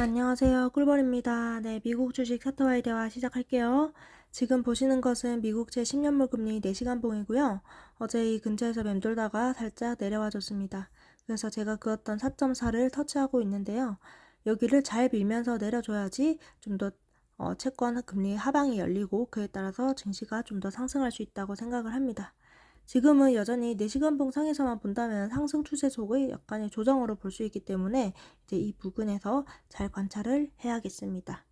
안녕하세요. 꿀벌입니다. 네, 미국 주식 차트와의 대화 시작할게요. 지금 보시는 것은 미국채 10년물 금리 4시간 봉이고요. 어제 이 근처에서 맴돌다가 살짝 내려와 줬습니다. 그래서 제가 그었던 4.4를 터치하고 있는데요. 여기를 잘 밀면서 내려줘야지 좀더 어, 채권 금리 하방이 열리고 그에 따라서 증시가 좀 더 상승할 수 있다고 생각을 합니다. 지금은 여전히 4시간 봉 상에서만 본다면 상승 추세 속의 약간의 조정으로 볼 수 있기 때문에 이제 이 부근에서 잘 관찰을 해야겠습니다.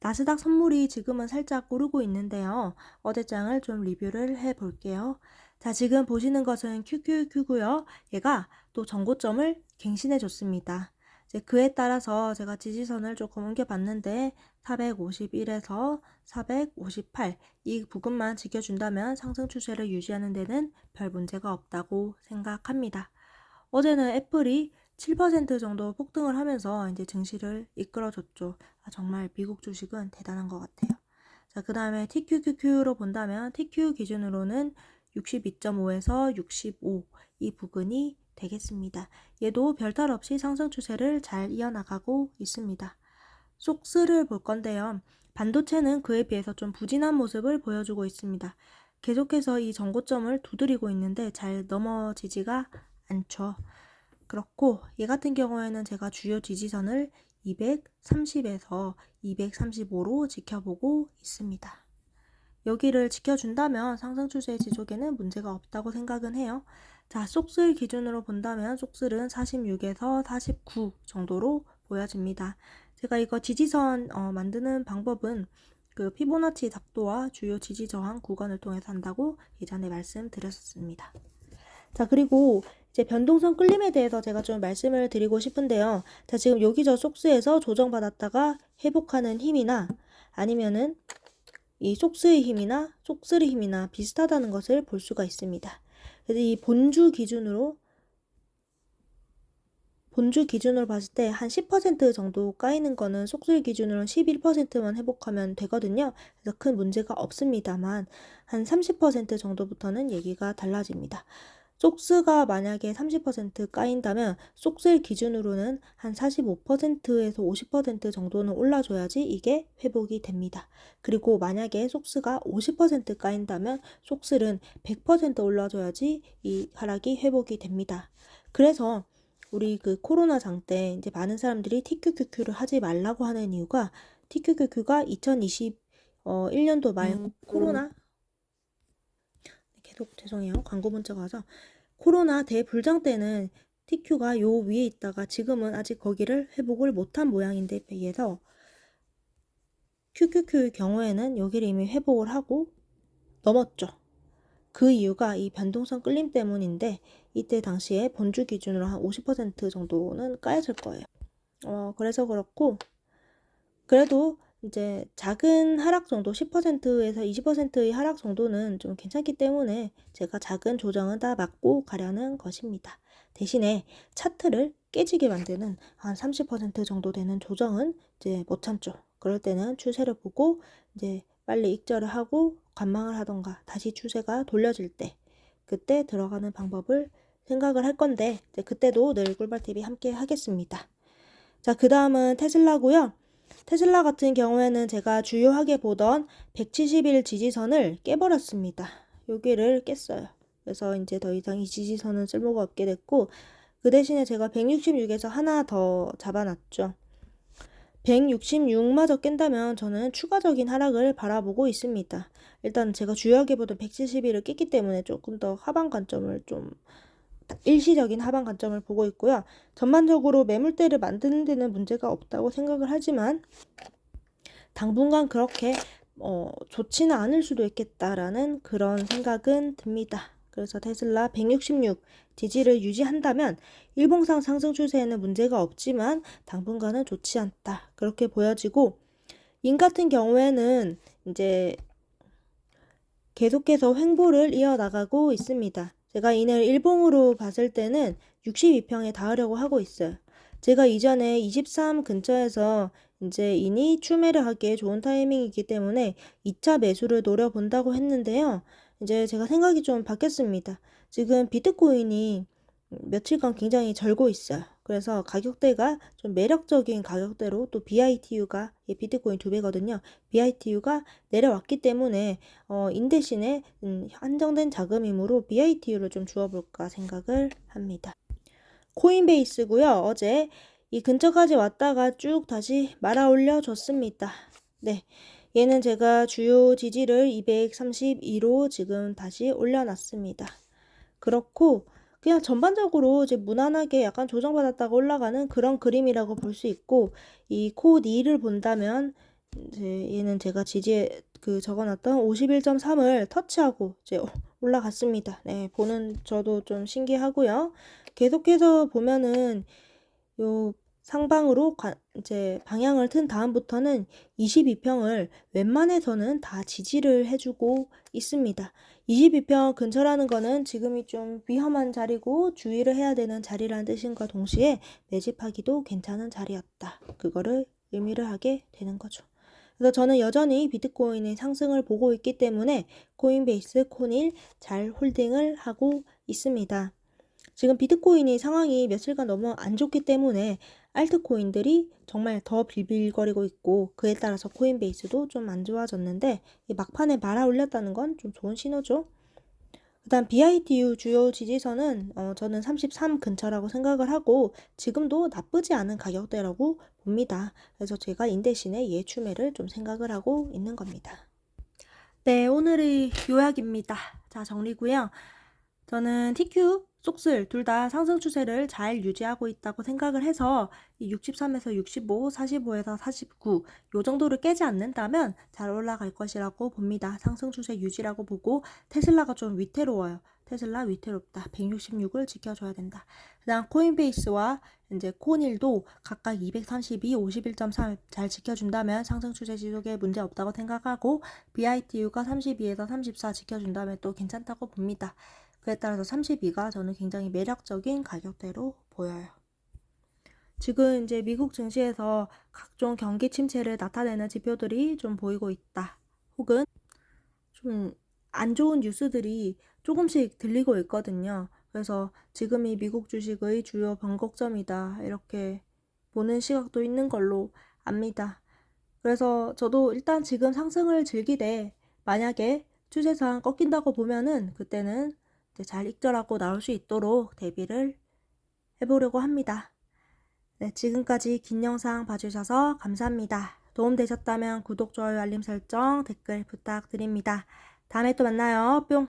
나스닥 선물이 지금은 살짝 오르고 있는데요. 어제장을 좀 리뷰를 해 볼게요. 자, 지금 보시는 것은 QQQ고요. 얘가 또 전고점을 갱신해 줬습니다. 이제 그에 따라서 제가 지지선을 조금 옮겨봤는데 451에서 458 이 부분만 지켜준다면 상승 추세를 유지하는 데는 별 문제가 없다고 생각합니다. 어제는 애플이 7% 정도 폭등을 하면서 이제 증시를 이끌어줬죠. 아, 정말 미국 주식은 대단한 것 같아요. 자, 그 다음에 TQQQ로 본다면 TQ 기준으로는 62.5에서 65 이 부근이 되겠습니다. 얘도 별탈 없이 상승 추세를 잘 이어나가고 있습니다. 속스를 볼 건데요. 반도체는 그에 비해서 좀 부진한 모습을 보여주고 있습니다. 계속해서 이 전고점을 두드리고 있는데 잘 넘어지지가 않죠. 그렇고 얘 같은 경우에는 제가 주요 지지선을 230에서 235로 지켜보고 있습니다. 여기를 지켜준다면 상승 추세 지속에는 문제가 없다고 생각은 해요. 자, 속슬 기준으로 본다면 속슬은 46에서 49 정도로 보여집니다. 제가 이거 지지선 어, 만드는 방법은 그 피보나치 작도와 주요 지지 저항 구간을 통해서 한다고 예전에 말씀드렸었습니다. 자, 그리고 이제 변동성 끌림에 대해서 제가 좀 말씀을 드리고 싶은데요. 자, 지금 여기 저 속스에서 조정받았다가 회복하는 힘이나 아니면은 이 속스의 힘이나 속스의 힘이나 비슷하다는 것을 볼 수가 있습니다. 그래서 이 본주 기준으로 본주 기준으로 봤을 때 한 10% 정도 까이는 거는 속술 기준으로 11%만 회복하면 되거든요. 그래서 큰 문제가 없습니다만 한 30% 정도부터는 얘기가 달라집니다. 속스가 만약에 30% 까인다면 속슬 기준으로는 한 45%에서 50% 정도는 올라줘야지 이게 회복이 됩니다. 그리고 만약에 속스가 50% 까인다면 속슬은 100% 올라줘야지 이 하락이 회복이 됩니다. 그래서 우리 그 코로나 장 때 이제 많은 사람들이 TQQQ를 하지 말라고 하는 이유가 TQQQ가 2021년도 말 음, 코로나 계속 죄송해요. 광고 문자가 와서 코로나 대불장 때는 TQ가 요 위에 있다가 지금은 아직 거기를 회복을 못한 모양인데 비해서 QQQ의 경우에는 여기를 이미 회복을 하고 넘었죠. 그 이유가 이 변동성 끌림 때문인데 이때 당시에 본주 기준으로 한 50% 정도는 까였을 거예요. 어, 그래서 그렇고 그래도 이제 작은 하락 정도 10%에서 20%의 하락 정도는 좀 괜찮기 때문에 제가 작은 조정은 다 막고 가려는 것입니다. 대신에 차트를 깨지게 만드는 한 30% 정도 되는 조정은 이제 못 참죠. 그럴 때는 추세를 보고 이제 빨리 익절을 하고 관망을 하던가 다시 추세가 돌려질 때 그때 들어가는 방법을 생각을 할 건데 그때도 늘 꿀벌TV 함께 하겠습니다. 자, 그 다음은 테슬라고요. 테슬라 같은 경우에는 제가 주요하게 보던 170일 지지선을 깨버렸습니다. 여기를 깼어요. 그래서 이제 더 이상 이 지지선은 쓸모가 없게 됐고 그 대신에 제가 166에서 하나 더 잡아놨죠. 166마저 깬다면 저는 추가적인 하락을 바라보고 있습니다. 일단 제가 주요하게 보던 170일을 깼기 때문에 조금 더 하방 관점을 좀 일시적인 하방 관점을 보고 있고요. 전반적으로 매물대를 만드는 데는 문제가 없다고 생각을 하지만 당분간 그렇게 어, 좋지는 않을 수도 있겠다라는 그런 생각은 듭니다. 그래서 테슬라 166 지지를 유지한다면 일봉상 상승 추세에는 문제가 없지만 당분간은 좋지 않다. 그렇게 보여지고 인 같은 경우에는 이제 계속해서 횡보를 이어나가고 있습니다. 제가 인을 일봉으로 봤을 때는 62평에 닿으려고 하고 있어요. 제가 이전에 23 근처에서 이제 인이 추매를 하기에 좋은 타이밍이기 때문에 2차 매수를 노려본다고 했는데요. 이제 제가 생각이 좀 바뀌었습니다. 지금 비트코인이 며칠간 굉장히 절고 있어요. 그래서 가격대가 좀 매력적인 가격대로 또 BITU가 예, 비트코인 두 배거든요. BITU가 내려왔기 때문에 어, 인 대신에 음, 한정된 자금이므로 BITU를 좀 주어볼까 생각을 합니다. 코인베이스고요. 어제 이 근처까지 왔다가 쭉 다시 말아 올려 줬습니다. 네. 얘는 제가 주요 지지를 232로 지금 다시 올려놨습니다. 그렇고 그냥 전반적으로 이제 무난하게 약간 조정받았다가 올라가는 그런 그림이라고 볼 수 있고 이코 2를 본다면 이제 얘는 제가 지지에 그 적어놨던 51.3을 터치하고 이제 올라갔습니다. 네, 보는 저도 좀 신기하고요. 계속해서 보면은 요 상방으로 관, 이제 방향을 튼 다음부터는 22평을 웬만해서는 다 지지를 해주고 있습니다. 22평 근처라는 거는 지금이 좀 위험한 자리고 주의를 해야 되는 자리라는 뜻인과 동시에 매집하기도 괜찮은 자리였다. 그거를 의미를 하게 되는 거죠. 그래서 저는 여전히 비트코인의 상승을 보고 있기 때문에 코인베이스, 코닐 잘 홀딩을 하고 있습니다. 지금 비트코인이 상황이 며칠간 너무 안 좋기 때문에 알트코인들이 정말 더 빌빌거리고 있고 그에 따라서 코인베이스도 좀 안 좋아졌는데 이 막판에 말아 올렸다는 건 좀 좋은 신호죠. 그다음 BITU 주요 지지선은 어, 저는 33 근처라고 생각을 하고 지금도 나쁘지 않은 가격대라고 봅니다. 그래서 제가 인 대신에 예추매를 좀 생각을 하고 있는 겁니다. 네, 오늘의 요약입니다. 자, 정리고요. 저는 TQ, 속슬 둘 다 상승 추세를 잘 유지하고 있다고 생각을 해서 이 63에서 65, 45에서 49 요 정도를 깨지 않는다면 잘 올라갈 것이라고 봅니다. 상승 추세 유지라고 보고 테슬라가 좀 위태로워요. 테슬라 위태롭다. 166을 지켜줘야 된다. 그다음 코인베이스와 이제 코닐도 각각 232, 51.3 잘 지켜준다면 상승 추세 지속에 문제 없다고 생각하고 BITU가 32에서 34 지켜준다면 또 괜찮다고 봅니다. 그에 따라서 32가 저는 굉장히 매력적인 가격대로 보여요. 지금 이제 미국 증시에서 각종 경기 침체를 나타내는 지표들이 좀 보이고 있다. 혹은 좀 안 좋은 뉴스들이 조금씩 들리고 있거든요. 그래서 지금이 미국 주식의 주요 변곡점이다. 이렇게 보는 시각도 있는 걸로 압니다. 그래서 저도 일단 지금 상승을 즐기되 만약에 추세상 꺾인다고 보면은 그때는 잘 익절하고 나올 수 있도록 대비를 해보려고 합니다. 네, 지금까지 긴 영상 봐주셔서 감사합니다. 도움되셨다면 구독, 좋아요, 알림 설정, 댓글 부탁드립니다. 다음에 또 만나요. 뿅!